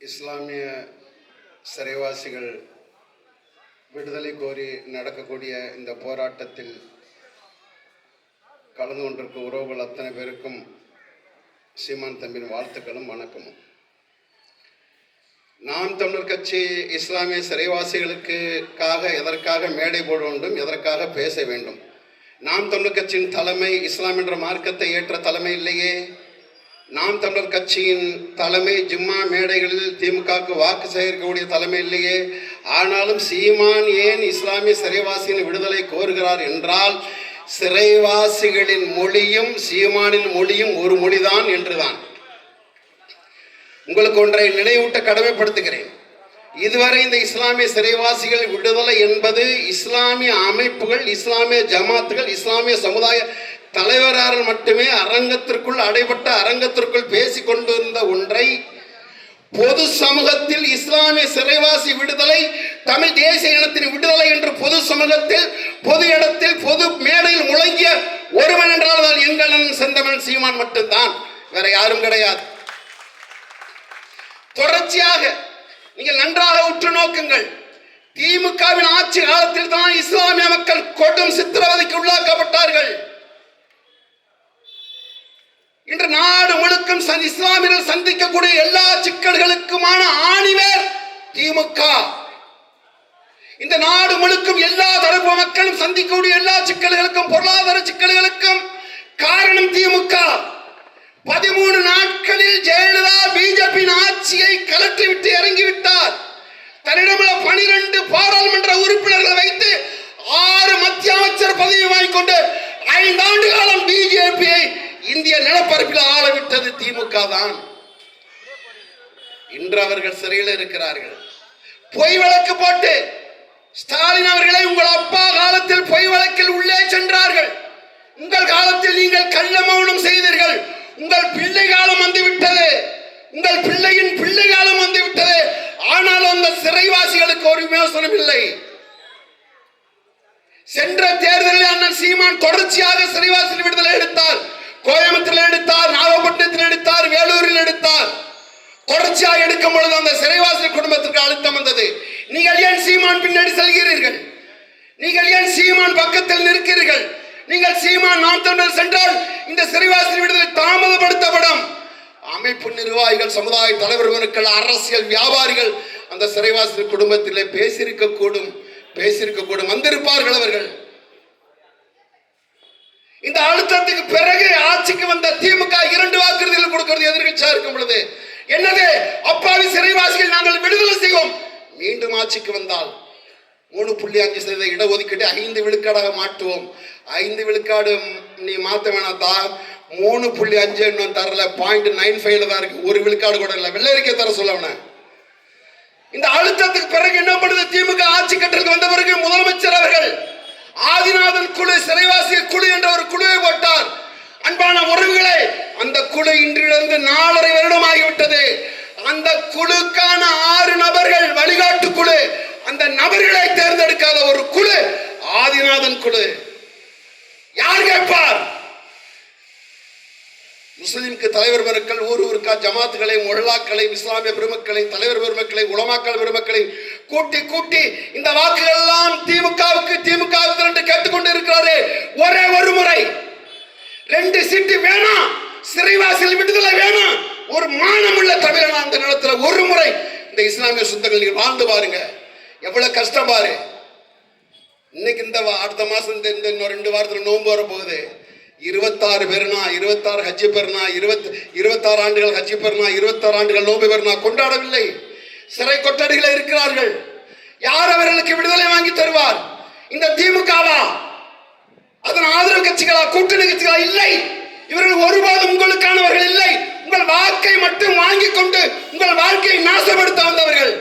இஸ்லாமிய சிறைவாசிகள் விடுதலை கோரி நடக்கக்கூடிய இந்த போராட்டத்தில் கலந்து கொண்டிருக்கும் உறவுகள் அத்தனை பேருக்கும் சீமான் தம்பின் வாழ்த்துக்களும் வணக்கமும். நாம் தமிழர் கட்சி இஸ்லாமிய சிறைவாசிகளுக்காக எதற்காக மேடை போட வேண்டும் எதற்காக பேச வேண்டும்? நாம் தமிழர் கட்சியின் தலைமை இஸ்லாம் என்ற மார்க்கத்தை ஏற்ற தலைமை இல்லையே? நாம் தமிழர் கட்சியின் தலைமை ஜிம்மா மேடைகளில் திமுகவுக்கு வாக்கு சேகரிக்கக்கூடிய தலைமை இல்லையே. ஆனாலும் சீமான் ஏன் இஸ்லாமிய சிறைவாசியின் விடுதலை கோருகிறார் என்றால் சிறைவாசிகளின் மொழியும் சீமானின் மொழியும் ஒரு மொழிதான் என்றுதான். உங்களுக்கு ஒன்றை நினைவூட்ட கடமைப்படுத்துகிறேன். இதுவரை இந்த இஸ்லாமிய சிறைவாசிகள் விடுதலை என்பது இஸ்லாமிய அமைப்புகள் இஸ்லாமிய ஜமாத்துகள் இஸ்லாமிய சமுதாய தலைவரால் மட்டுமே அரங்கத்திற்குள் அடைபட்ட அரங்கத்திற்குள் பேசிக் கொண்டிருந்த ஒன்றை பொது சமூகத்தில் இஸ்லாமிய சிறைவாசி விடுதலை தமிழ் தேசிய இனத்தின் விடுதலை என்று பொது சமூகத்தில் பொது இடத்தில் பொது மேடையில் முழங்கிய ஒருவன் என்றால் எங்கள் செந்தமன் சீமான் மட்டும்தான். வேற யாரும் கிடையாது. தொடர்ச்சியாக நீங்கள் நன்றாக உற்று நோக்குங்கள். திமுகவின் ஆட்சி காலத்தில் தான் இஸ்லாமிய மக்கள் கொடும் சித்திரவதைக்கு உள்ளாக்கப்பட்டார்கள் இன்று நாடு முழுக்கும் இஸ்லாமியர்கள் சந்திக்கக்கூடிய எல்லா சிக்கல்களுக்குமான ஆணிவேர் திமுக. இந்த நாடு முழுக்கும் எல்லா தரப்பு மக்களும் சந்திக்கக்கூடிய எல்லா சிக்கல்களுக்கும் பொருளாதார சிக்கல்களுக்கும் காரணம் திமுக. பதிமூணு நாட்களில் ஜெயலலிதா பிஜேபி ஆட்சியை கலற்றிவிட்டு இறங்கிவிட்டார். தன்னிடமுள்ள பனிரெண்டு பாராளுமன்ற உறுப்பினர்களை வைத்து இன்று அவர்கள் சிறையில் இருக்கிறார்கள். பொய் வழக்கு போட்டு ஸ்டாலின் அவர்களை உங்கள் அப்பா காலத்தில் பொய் வழக்கில் உள்ளே சென்றார்கள். உங்கள் காலத்தில் நீங்கள் கள்ள மௌனம் செய்தீர்கள். உங்கள் பிள்ளை காலம் வந்து விட்டது உங்கள் பிள்ளையின் பிள்ளை காலம் வந்து விட்டது ஆனாலும் அந்த சிறைவாசிகளுக்கு ஒரு விமோசனம் இல்லை. சென்ற தேர்தலில் அண்ணன் சீமான் தொடர்ச்சியாக சிறைவாசி விடுதலை எடுத்தார். கோயம்புத்தூரில் எடுத்தார் நாகப்பட்டினத்தில் எடுத்தார் வேலூர் தொடர்ச்சியாக எடுக்கும் பொழுது அந்த சிறைவாசி குடும்பத்திற்கு அழுத்தம் வந்தது. நீங்கள் ஏன் சீமான் பின்னாடி செல்கிறீர்கள்? நீங்கள் ஏன் சீமான் பக்கத்தில் நிற்கிறீர்கள்? நீங்கள் சீமான் நாம் சென்றால் இந்த சிறைவாசி விடுதலை தாமதப்படுத்தப்படும் அமைப்பு நிர்வாகிகள் சமுதாய தலைவர்களுக்கு அரசியல் வியாபாரிகள் அந்த சிறைவாசி குடும்பத்திலே பேசியிருக்க கூடும் பேசியிருக்க கூடும் வந்திருப்பார்கள் அவர்கள். இந்த அழுத்தத்துக்கு பிறகு ஆட்சிக்கு வந்த மீண்டும் ஆட்சிக்கு வந்தால் மூணு புள்ளி அஞ்சு சதவீத இடஒதுக்கீடு ஐந்து விழுக்காடாக மாற்றுவோம். ஐந்து விழுக்காடு நீ மாற்ற வேணாத்தா மூணு புள்ளி அஞ்சு இன்னும் தரல. பாயிண்ட் நைன் ஃபைவ்ல தான் இருக்கு. ஒரு விழுக்காடு கூட இல்லை. வெள்ளை அறிக்கை தர சொல்லவன இந்த அழுத்தத்துக்கு பிறகு என்ன பண்ணுது? திமுக ஆட்சி கட்டலுக்கு வந்த பிறகு முதலமைச்சர் அவர்கள் ஆதிநாதன் குழு சிறைவாசிய குழு என்ற ஒரு குழுவை போட்டார். அன்பான உறவுகளே அந்த குழு இன்றிலிருந்து நாலரை வருடம் ஆகிவிட்டது. அந்த குழுக்கான ஆறு நபர்கள் வழிகாட்டு குழு. அந்த நபர்களை தேர்ந்தெடுக்காத ஒரு குழு ஆதிநாதன் குழு. யார் கேட்பார்? முஸ்லிம்க்கு தலைவர் பெருக்கள் ஊர் ஊருக்கா ஜமாத்துகளை மொழாக்களை இஸ்லாமிய பெருமக்களை தலைவர் பெருமக்களை உலமாக்கள் பெருமக்களை கூட்டி கூட்டி இந்த வாக்குகள் எல்லாம் திமுகவுக்கு திமுக என்று கேட்டுக்கொண்டு இருக்கிறாரு ஒரே ஒரு முறை. ரெண்டு சீட்டு வேணாம். சிறைவாசல் விடுதலை வேணும். ஒரு மானமுள்ள தமிழன் அந்த நிலத்துல ஒரு முறை இந்த இஸ்லாமிய சொந்தங்கள் நீங்க வாழ்ந்து பாருங்க. எவ்வளவு கஷ்டம் பாரு. இன்னைக்கு இந்த வா- அடுத்த மாசம் இந்த இந்த இன்னும் ரெண்டு வாரத்துல நோன்பு வர போகுது இருபத்தாறு பெருனா இருபத்தாறு ஹஜ்ஜி பெருனா இருபத்தி இருபத்தாறு ஆண்டுகள் ஹஜ்ஜி பெருனா இருபத்தாறு ஆண்டுகள் நோன்பு பெருனா கொண்டாடவில்லை. சிறை கொட்டடிகளை இருக்கிறார்கள். யார் அவர்களுக்கு விடுதலை வாங்கி தருவார்? இந்த திமுகவா? அதன் ஆதரவு கட்சிகளா? கூட்டணி கட்சிகளா? இல்லை. இவர்கள் ஒருபோதும் உங்களுக்கானவர்கள் இல்லை. உங்கள் வாக்கை மட்டும் வாங்கி கொண்டு உங்கள் வாழ்க்கையை நாசப்படுத்த வந்தவர்கள்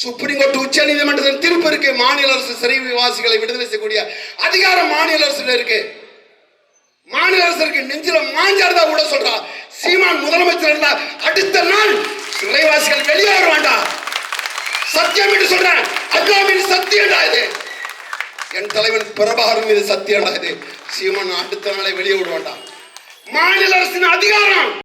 சுப்ரீம் கோர்ட் உச்ச நீதிமன்றத்தின் தீர்ப்பு இருக்கு. மாநில அரசு சிறைவாசிகளை விடுதலை செய்யக்கூடிய அதிகாரம் மாநில அரசுல இருக்கு. மாநில அரசு இருக்கு. நெஞ்சில தான் கூட சொல்றா. சீமான் முதலமைச்சர் இருந்தா அடுத்த நாள் சிறைவாசிகள் வெளியே வேண்டாம். சத்தியம் என்று சொல்றேன். அல்லாமின் சத்தியம்டா இது. என் தலைவன் பிரபாகரன் மீது சத்தியம்டா இது. சீமான் அடுத்த நாளை வெளியே விட வேண்டாம். மாநில அரசின் அதிகாரம்.